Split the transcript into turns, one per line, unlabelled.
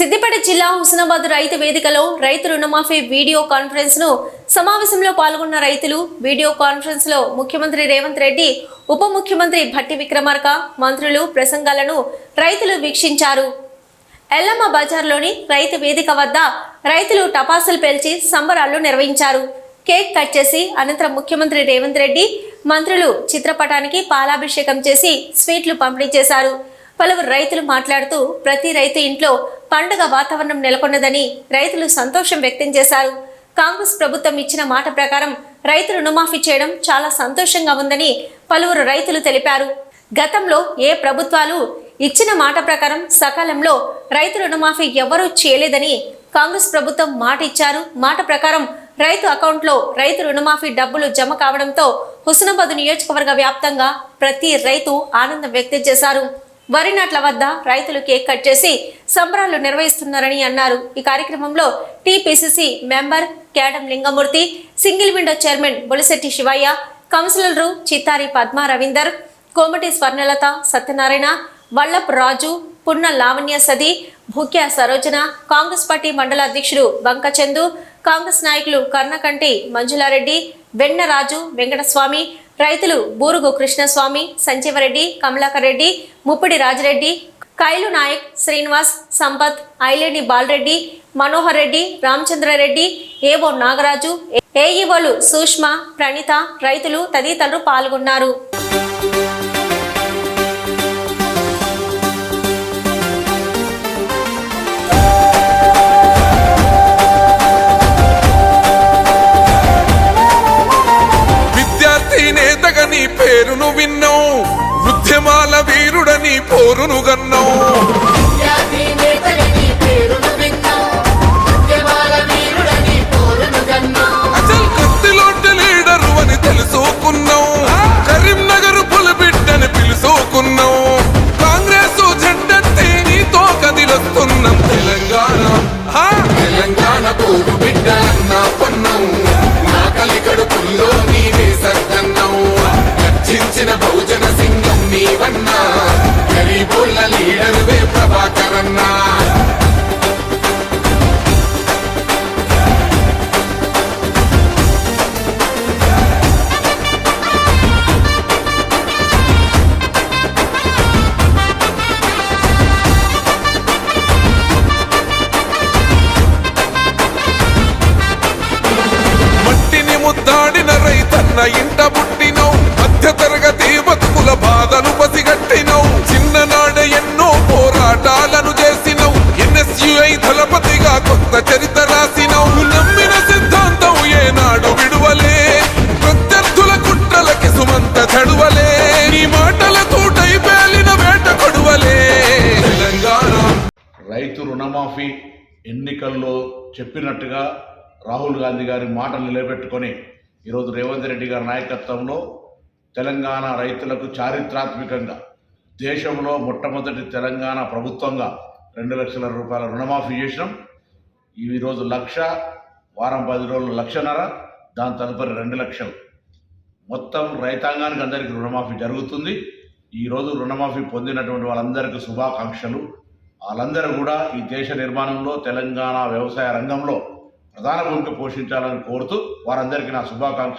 సిద్దిపేట జిల్లా హుస్నాబాద్ రైతు వేదికలో రైతు రుణమాఫీ వీడియో కాన్ఫరెన్స్ను సమావేశంలో పాల్గొన్న రైతులు. వీడియో కాన్ఫరెన్స్లో ముఖ్యమంత్రి రేవంత్ రెడ్డి ఉప ముఖ్యమంత్రి భట్టి విక్రమార్క మంత్రులు ప్రసంగాలను రైతులు వీక్షించారు. ఎల్లమ్మ బజార్లోని రైతు వేదిక వద్ద రైతులు టపాసులు పేల్చి సంబరాలు నిర్వహించారు. కేక్ కట్ చేసి అనంతరం ముఖ్యమంత్రి రేవంత్ రెడ్డి మంత్రులు చిత్రపటానికి పాలాభిషేకం చేసి స్వీట్లు పంపిణీ చేశారు. పలువురు రైతులు మాట్లాడుతూ ప్రతి రైతు ఇంట్లో పండుగ వాతావరణం నెలకొన్నదని రైతులు సంతోషం వ్యక్తం చేశారు. కాంగ్రెస్ ప్రభుత్వం ఇచ్చిన మాట ప్రకారం రైతు రుణమాఫీ చేయడం చాలా సంతోషంగా ఉందని పలువురు రైతులు తెలిపారు. గతంలో ఏ ప్రభుత్వాలు ఇచ్చిన మాట ప్రకారం సకాలంలో రైతు రుణమాఫీ ఎవరూ చేయలేదని కాంగ్రెస్ ప్రభుత్వం మాట ఇచ్చారు. మాట ప్రకారం రైతు అకౌంట్లో రైతు రుణమాఫీ డబ్బులు జమ కావడంతో హుస్నాబాద్ నియోజకవర్గ వ్యాప్తంగా ప్రతి రైతు ఆనందం వ్యక్తం చేశారు. వరి నాట్ల వద్ద రైతులు కేక్ కట్ చేసి సంబరాలు నిర్వహిస్తున్నారని అన్నారు. ఈ కార్యక్రమంలో TPCC member Kedam Lingamurthy single window chairman Bolisetti Sivaiah కౌన్సిలర్లు చిత్తారి పద్మా రవీందర్ కోమటి స్వర్ణలత సత్యనారాయణ వల్లప్ రాజు పున్న లావణ్య సది భూక్య సరోజన కాంగ్రెస్ పార్టీ మండల అధ్యక్షుడు బంకచందు కాంగ్రెస్ నాయకులు కర్ణకంటి మంజులారెడ్డి వెన్నరాజు వెంకటస్వామి రైతులు బూరుగు కృష్ణస్వామి సంజీవరెడ్డి కమలాకర్ రెడ్డి ముప్పిడి రాజరెడ్డి కైలు నాయక్ శ్రీనివాస్ సంపత్ ఐలేని బాలరెడ్డి మనోహర్ రెడ్డి రామచంద్రారెడ్డి ఏవో నాగరాజు ఏఈఓలు సుష్మ ప్రణీత రైతులు తదితరులు పాల్గొన్నారు.
నీ పోరును గన్నావు. ఇంట పుట్టినవు. మధ్య తరగతి బతుకుల బాధలు పసిగట్టినవు. చిన్ననాడే ఎన్నో పోరాటాలను చేసినవు. ఎన్ఎస్యుఐ దళపతిగా కొత్త చరిత్ర రాసినవు. నమ్మిన సిద్ధాంతం ఏనాడు విడువలే. ప్రత్యర్థుల కుట్రలకి సుమంత చడువలే. నీ మాటల తూటై పేలిన వేట కొడువలే. తెలంగాణ
రైతు రుణమాఫీ ఎన్నికల్లో చెప్పినట్టుగా రాహుల్ గాంధీ గారి మాటలు నిలబెట్టుకొని ఈరోజు రేవంత్ రెడ్డి గారి నాయకత్వంలో తెలంగాణ రైతులకు చారిత్రాత్మకంగా దేశంలో మొట్టమొదటి తెలంగాణ ప్రభుత్వంగా రెండు లక్షల రూపాయల రుణమాఫీ చేసినాం. ఈరోజు లక్ష వారం పది రోజులు లక్షన్నర దాని తదుపరి రెండు లక్షలు. మొత్తం రైతాంగానికి అందరికీ రుణమాఫీ జరుగుతుంది. ఈరోజు రుణమాఫీ పొందినటువంటి వాళ్ళందరికీ శుభాకాంక్షలు. వాళ్ళందరూ కూడా ఈ దేశ నిర్మాణంలో తెలంగాణ వ్యవసాయ రంగంలో ప్రధాన భూమిక పోషించాలని కోరుతూ వారందరికీ నా శుభాకాంక్షలు.